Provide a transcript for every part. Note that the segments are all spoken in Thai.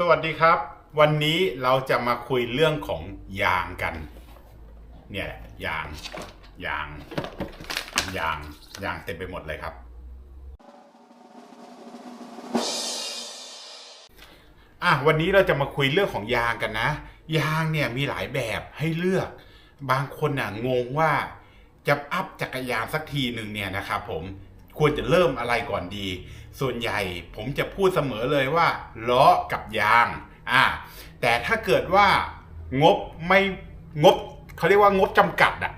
สวัสดีครับ วันนี้เราจะมาคุยเรื่องของยางกัน เนี่ยยางยางยางยางเต็มไปหมดเลยครับ อะวันนี้เราจะมาคุยเรื่องของยางกันนะ ยางเนี่ยมีหลายแบบให้เลือก บางคนน่ะงงว่าจะอัพจักรยานสักทีหนึ่งเนี่ยนะครับผม ควรจะเริ่มอะไรก่อนดี ส่วนใหญ่ผมจะพูดเสมอเลยว่าล้อกับยางอะแต่ถ้าเกิดว่างบไม่งบเขาเรียกว่างบจำกัดอะ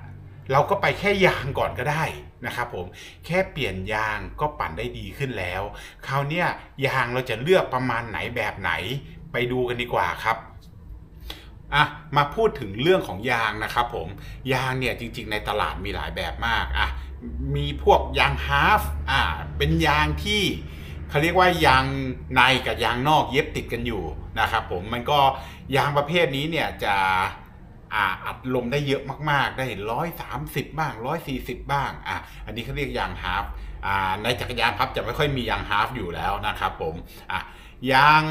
เราก็ไปแค่ยางก่อนก็ได้นะครับผมแค่เปลี่ยนยางก็ปั่นได้ดีขึ้นแล้วคราวนี้ยยางเราจะเลือกประมาณไหนแบบไหน ไปดูกันดีกว่าครับอะมาพูดถึงเรื่องของยางนะครับผมยางเนี่ยจริง ๆ ในตลาดมีหลายแบบมากอะ มีพวกยางฮาฟอ่าเป็นยางที่เขาเรียกว่ายางในกับยางนอกเย็บติดกันอยู่นะครับผมมันก็ยางประเภทนี้เนี่ยจะอ,อัดลมได้เยอะมากๆ ได้ร้อยสามสิบบ้างร้อยสี่สิบบ้างอะอันนี้เขาเรียกยางฮาฟอ่าในจักรยานพับจะไม่ค่อยมียางฮาฟอยู่แล้วนะครับผมอะยาง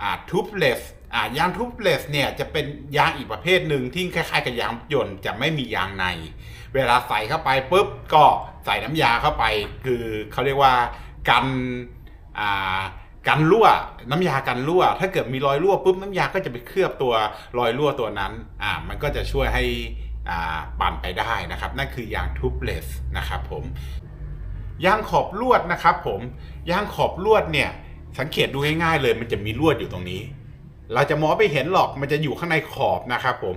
อ่าทูบเลส อ่ายางทูบเลสเนี่ยจะเป็นยางอีกประเภทหนึ่งที่คล้ายๆกับยางรถยนต์จะไม่มียางใน เวลาใส่เข้าไปปุ๊บก็ใส่น้ำยาเข้าไป คือเขาเรียกว่ากันอ่ากันรั่วน้ำยากันรั่ว ถ้าเกิดมีรอยรั่วปุ๊บน้ำยาก็จะไปเคลือบตัวรอยรั่วตัวนั้นอ่ามันก็จะช่วยให้อ่าปั่นไปได้นะครับ นั่นคือยางทูบเลสนะครับผมยางขอบลวดนะครับผมยางขอบลวดเนี่ยสังเกตดูง่ายๆเลย มันจะมีลวดอยู่ตรงนี้ เราจะมองไม่เห็นหรอกมันจะอยู่ข้างในขอบนะครับผม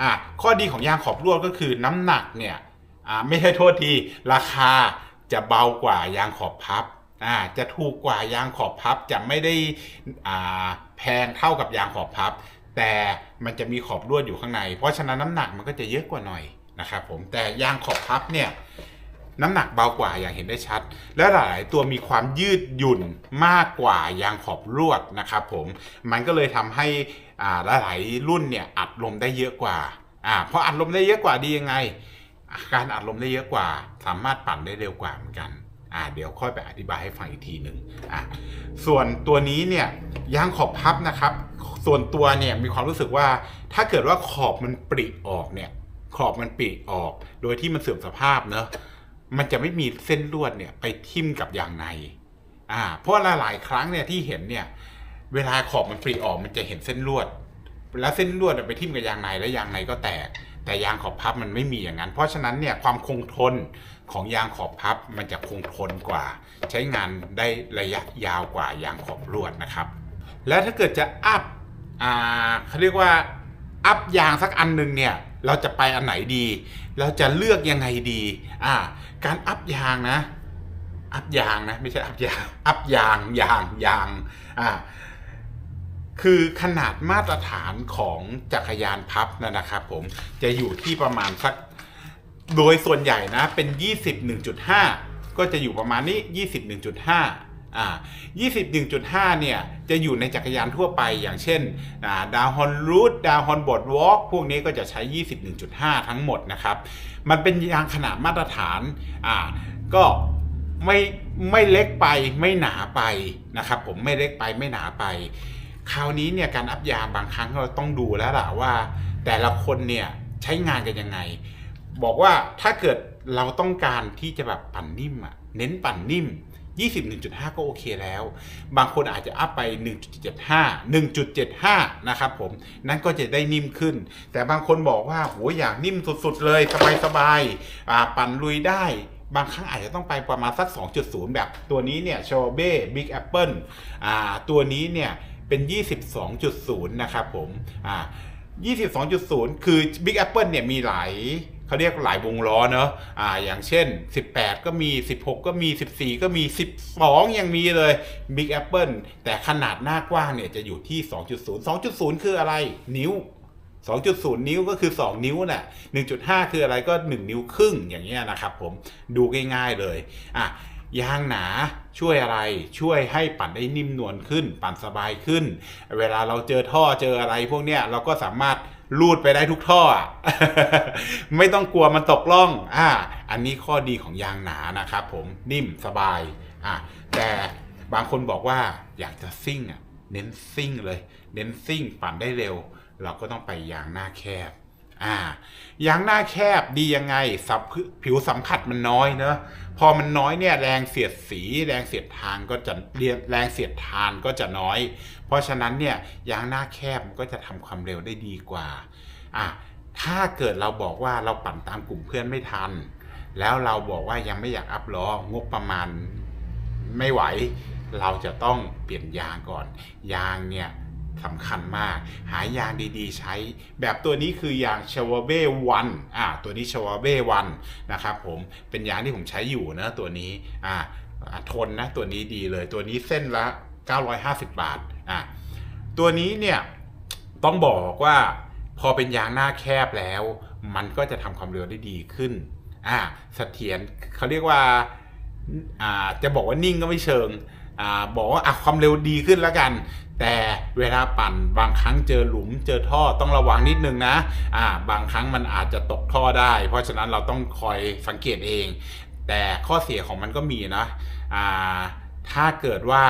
อะข้อดีของยางขอบลวดก็คือน้ำหนักเนี่ยอ่าไม่ใช่โทษทีราคาจะเบากว่ายางขอบพับอ่าจะถูกกว่ายางขอบพับจะไม่ได้อ่าแพงเท่ากับยางขอบพับ แต่มันจะมีขอบลวดอยู่ข้างใน เพราะฉะนั้นน้ำหนักมันก็จะเยอะกว่าหน่อยนะครับผมแต่ยางขอบพับเนี่ย น้ำหนักเบากว่าอย่างเห็นได้ชัด และหลายตัวมีความยืดหยุ่นมากกว่ายางขอบลวดนะครับผมมันก็เลยทำให้อ่าหลายๆรุ่นเนี่ยอัดลมได้เยอะกว่าอ่าเพราะอัดลมได้เยอะกว่าดียังไง การอัดลมได้เยอะกว่า สามารถปั่นได้เร็วกว่าเหมือนกันอ่าเดี๋ยวค่อยไปอธิบายให้ฟังอีกทีหนึ่งอ่าส่วนตัวนี้เนี่ยยางขอบพับนะครับ ส่วนตัวเนี่ยมีความรู้สึกว่าถ้าเกิดว่าขอบมันปริออกเนี่ยขอบมันปริออก โดยที่มันเสื่อมสภาพเนอะ มันจะไม่มีเส้นลวดเนี่ยไปทิ่มกับยางในอ่าเพราะหลายๆครั้งเนี่ยที่เห็นเนี่ย เวลาขอบมันปรีออกมันจะเห็นเส้นลวด แล้วเส้นลวดไปทิ่มกับยางในแล้วยางในก็แตก แต่ยางขอบพับมันไม่มีอย่างนั้น เพราะฉะนั้นเนี่ยความคงทนของยางขอบพับมันจะคงทนกว่า ใช้งานได้ระยะยาวกว่ายางขอบลวดนะครับ แล้วถ้าเกิดจะอัพอ่าเขาเรียกว่าอัพยางสักอันหนึ่งเนี่ย เราจะไปอันไหนดี เราจะเลือกยังไงดี อ่า การอัพยางนะ อัพยางนะ ไม่ใช่อัพยาง อัพยางยางยาง อ่า คือขนาดมาตรฐานของจักรยานพับนะนะครับ ผม จะอยู่ที่ประมาณสัก โดยส่วนใหญ่นะ เป็น 20 1.5 ก็จะอยู่ประมาณนี้ 20 1.5 อ่า20 1.5 เนี่ย จะอยู่ในจักรยานทั่วไปอย่างเช่นดาวฮอนรูทดาวฮอนบอดวอล์กพวกนี้ก็จะใช้20 1.5 ทั้งหมดนะครับ มันเป็นยางขนาดมาตรฐานอ่าก็ไม่ไม่เล็กไปไม่หนาไปนะครับผมไม่เล็กไปไม่หนาไป คราวนี้เนี่ยการอัพยางบางครั้งเราต้องดูแล้วล่ะว่า แต่ละคนเนี่ยใช้งานกันยังไง บอกว่าถ้าเกิดเราต้องการที่จะแบบปั่นนิ่มอะเน้นปั่นนิ่ม 21.5 ก็โอเคแล้ว บางคนอาจจะอัพไป 1.75 1.75 นะครับผม นั่นก็จะได้นิ่มขึ้น แต่บางคนบอกว่าโหอยากนิ่มสุดๆ เลย สบายๆปั่นลุยได้บางครั้งอาจจะต้องไปประมาณสัก 2.0 แบบตัวนี้เนี่ยชอเบ้บิ๊กแอปเปิลตัวนี้เนี่ยเป็น 22.0 นะครับผมอ่า22.0 คือ Big Apple เนี่ยมีหลาย เขาเรียกหลายวงล้อเนอะอ่า อย่างเช่น 18 ก็มี 16 ก็มี 14 ก็มี 12 ยังมีเลย Big Apple แต่ขนาดหน้ากว้างเนี่ยจะอยู่ที่ 2.0 2.0 คืออะไร นิ้ว 2.0 นิ้วก็คือ 2 นิ้วน่ะ 1.5 คืออะไรก็ 1 นิ้วครึ่งอย่างเงี้ยนะครับผม ดูง่ายๆเลย อะยางหนาช่วยอะไรช่วยให้ปั่นได้นิ่มนวลขึ้น ปั่นสบายขึ้น เวลาเราเจอท่อเจออะไรพวกเนี้ยเราก็สามารถ ลูดไปได้ทุกท่อ ไม่ต้องกลัวมันตกล่อง อ่า อันนี้ข้อดีของยางหนานะครับผมนิ่มสบาย อะแต่บางคนบอกว่าอยากจะซิ่งอะเน้นซิ่งเลย เน้นซิ่งปั่นได้เร็ว เราก็ต้องไปยางหน้าแคบ อ่ายางหน้าแคบดียังไงสับผิวสัมผัสมันน้อยเนอะพอมันน้อยเนี่ยแรงเสียดสี แรงเสียดทานก็จะแรงเสียดทานก็จะน้อย เพราะฉะนั้นเนี่ยยางหน้าแคบมันก็จะทำความเร็วได้ดีกว่าอะถ้าเกิดเราบอกว่าเราปั่นตามกลุ่มเพื่อนไม่ทัน แล้วเราบอกว่ายังไม่อยากอัพล้องบประมาณไม่ไหว เราจะต้องเปลี่ยนยางก่อน ยางเนี่ย สำคัญมาก หายางดีๆ ใช้ แบบตัวนี้คือยางชาวเบ้วันอ่าตัวนี้ชาวเบ้วันนะครับผมเป็นยางที่ผมใช้อยู่นะตัวนี้อ่าทนนะตัวนี้ดีเลย ตัวนี้เส้นละ 950 บาทอ่าตัวนี้เนี่ยต้องบอกว่าพอเป็นยางหน้าแคบแล้ว มันก็จะทำความเร็วได้ดีขึ้นอ่าเสถียรเขาเรียกว่าอ่าจะบอกว่านิ่งก็ไม่เชิงอ่าบอกว่าอะความเร็วดีขึ้นแล้วกัน แต่เวลาปั่นบางครั้งเจอหลุมเจอท่อต้องระวังนิดนึงนะอ่าบางครั้งมันอาจจะตกท่อได้ เพราะฉะนั้นเราต้องคอยสังเกตเอง แต่ข้อเสียของมันก็มีนะอ่าถ้าเกิดว่า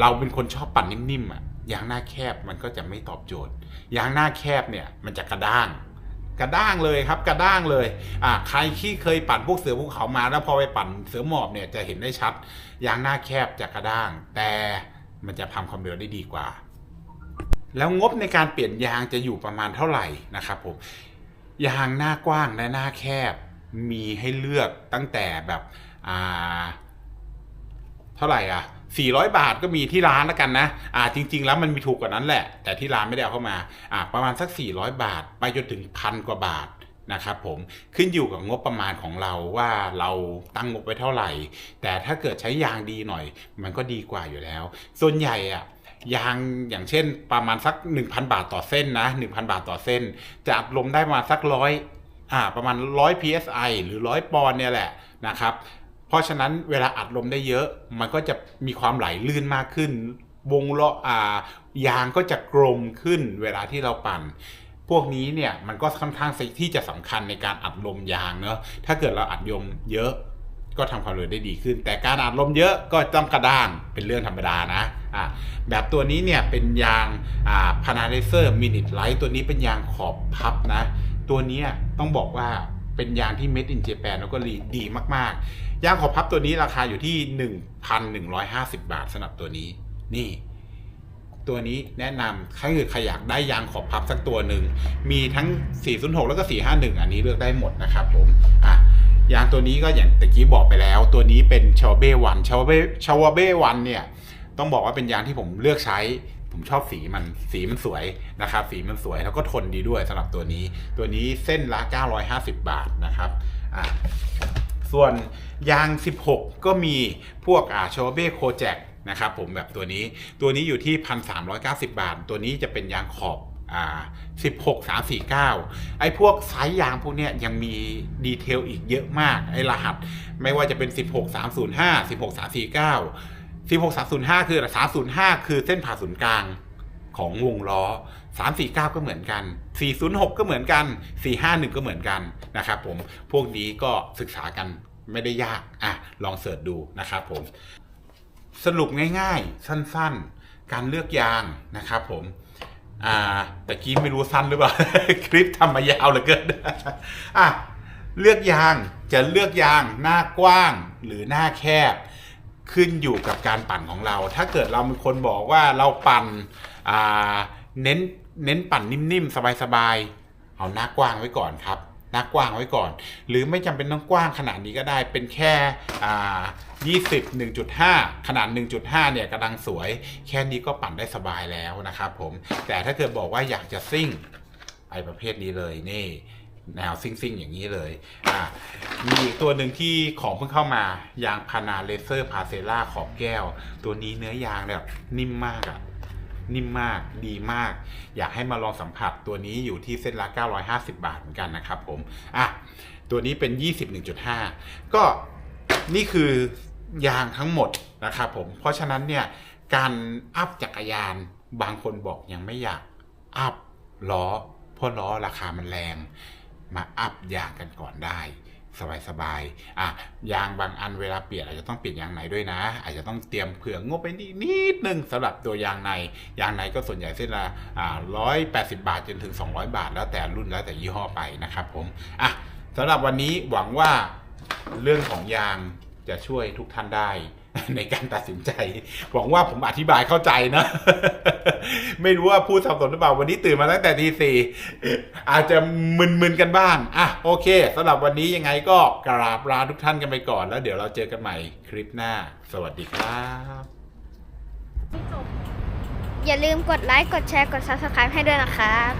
เราเป็นคนชอบปั่นนิ่มๆอะยางหน้าแคบมันก็จะไม่ตอบโจทย์ยางหน้าแคบเนี่ยมันจะกระด้างกระด้างเลยครับกระด้างเลยอ่าใครที่เคยปั่นพวกเสือภูเขามาแล้วพอไปปั่นเสือหมอบเนี่ยจะเห็นได้ชัดยางหน้าแคบจะกระด้าง แต่ มันจะทำความเร็วได้ดีกว่า แล้วงบในการเปลี่ยนยางจะอยู่ประมาณเท่าไหร่นะครับผมยางหน้ากว้างและหน้าแคบมีให้เลือกตั้งแต่แบบอ่าเท่าไหร่อะ400 บาทก็มีที่ร้านแล้วกันนะอ่าจริง ๆ แล้วมันมีถูกกว่านั้นแหละ แต่ที่ร้านไม่ได้เอาเข้ามาอ่าประมาณสัก 400 บาท ไปจนถึงพันกว่าบาท นะครับผมขึ้นอยู่กับงบประมาณของเราว่าเราตั้งงบไว้เท่าไหร่ แต่ถ้าเกิดใช้ยางดีหน่อย มันก็ดีกว่าอยู่แล้ว ส่วนใหญ่อะยางอย่างเช่นประมาณสัก 1,000 บาทต่อเส้นนะ 1,000 บาทต่อเส้น จะอัดลมได้ประมาณสักร้อยอ่าประมาณ 100 psi หรือ 100 ปอนเนี่ยแหละนะครับเพราะฉะนั้นเวลาอัดลมได้เยอะ มันก็จะมีความไหลลื่นมากขึ้น วงล้ออ่ายางก็จะกลมขึ้นเวลาที่เราปั่น พวกนี้เนี่ยมันก็ค่อนข้างที่จะสำคัญในการอัดลมยางเนอะถ้าเกิดเราอัดยมเยอะก็ทำความเร็วได้ดีขึ้น แต่การอัดลมเยอะก็ต้องกระด้างเป็นเรื่องธรรมดานะอะแบบตัวนี้เนี่ยเป็นยางอ่าพานาเลเซอร์มินิทไลท์ตัวนี้เป็นยางขอบพับนะ ตัวนี้ต้องบอกว่าเป็นยางที่ Made in Japan แล้วก็ดีมากๆ ยางขอบพับตัวนี้ราคาอยู่ที่ 1,150 บาทสำหรับตัวนี้นี่ ตัวนี้แนะนำถ้าเกิดใครอยากได้ยางขอบพับสักตัวหนึ่ง มีทั้ง 406 แล้วก็ 451 อันนี้เลือกได้หมดนะครับผมอะยางตัวนี้ก็อย่างตะกี้บอกไปแล้ว ตัวนี้เป็นชาวเบ้วันชาวเบ้ชาวเบ้วันเนี่ยต้องบอกว่าเป็นยางที่ผมเลือกใช้ ผมชอบสีมันสีมันสวยนะครับ สีมันสวยแล้วก็ทนดีด้วยสำหรับตัวนี้ ตัวนี้เส้นละ 950 บาทนะครับอะส่วนยาง 16 ก็มีพวกอ่าโชเบ้โคแจก นะครับผมแบบตัวนี้ตัวนี้อยู่ที่ 1,390 บาท ตัวนี้จะเป็นยางขอบอ่า16 349 ไอ้พวกไซส์ยางพวกเนี้ยยังมีดีเทลอีกเยอะมาก ไอ้รหัสไม่ว่าจะเป็น 16 305 16 349 16 305 คือ305 คือเส้นผ่าศูนย์กลางของวงล้อ 349 ก็เหมือนกัน 406 ก็เหมือนกัน 451 ก็เหมือนกันนะครับผม พวกนี้ก็ศึกษากันไม่ได้ยาก อะ ลองเสิร์ชดูนะครับผม สรุปง่ายๆ สั้นๆ การเลือกยางนะครับผมอ่าแต่กี้ไม่รู้สั้นหรือเปล่า คลิปทำมายาวเหลือเกินอะเลือกยางจะเลือกยางหน้ากว้างหรือหน้าแคบ ขึ้นอยู่กับการปั่นของเรา ถ้าเกิดเราเป็นคนบอกว่าเราปั่นเน้นเน้นปั่นนิ่มๆ สบายๆ เอาหน้ากว้างไว้ก่อนครับ น้ากว้างไว้ก่อน หรือไม่จำเป็นต้องกว้างขนาดนี้ก็ได้เป็นแค่อ่า20 1.5 ขนาด 1.5 เนี่ยกำลังสวย แค่นี้ก็ปั่นได้สบายแล้วนะครับผม แต่ถ้าเกิดบอกว่าอยากจะซิ่งไอประเภทนี้เลยนี่แนวซิ่งๆ อย่างนี้เลย อ่า มีอีกตัวหนึ่งที่ของเพิ่งเข้ามายางพานาเลเซอร์พาเซล่าขอบแก้ว ตัวนี้เนื้อยางแบบนิ่มมากอะ นิ่มมากดีมาก อยากให้มาลองสัมผัสตัวนี้อยู่ที่เส้นละ 950 บาทเหมือนกันนะครับผมอะตัวนี้เป็น 21.5 ก็นี่คือยางทั้งหมดนะครับผม เพราะฉะนั้นเนี่ยการอัพจักรยานบางคนบอกยังไม่อยากอัพล้อเพราะล้อราคามันแรง มาอัพยางกันก่อนได้ สบายๆอะยางบางอันเวลาเปลี่ยนอาจจะต้องเปลี่ยนยางในด้วยนะ อาจจะต้องเตรียมเผื่องบไปนิดนิดนึงสำหรับตัวยางใน ยางในก็ส่วนใหญ่เส้นละอ่าร้อยแปดสิบาทจนถึง 200 บาท แล้วแต่รุ่นแล้วแต่ยี่ห้อไปนะครับผมอะสำหรับวันนี้หวังว่าเรื่องของยางจะช่วยทุกท่านได้ ในการตัดสินใจ หวังว่าผมอธิบายเข้าใจนะ ไม่รู้ว่าพูดสับสนหรือเปล่า วันนี้ตื่นมาตั้งแต่ทีสี่อาจจะมึนๆกันบ้าง อะโอเคสำหรับวันนี้ยังไงก็กราบลาทุกท่านกันไปก่อน แล้วเดี๋ยวเราเจอกันใหม่คลิปหน้า สวัสดีครับอย่าลืมกดไลค์ กดแชร์ กด subscribe ให้ด้วยนะครับ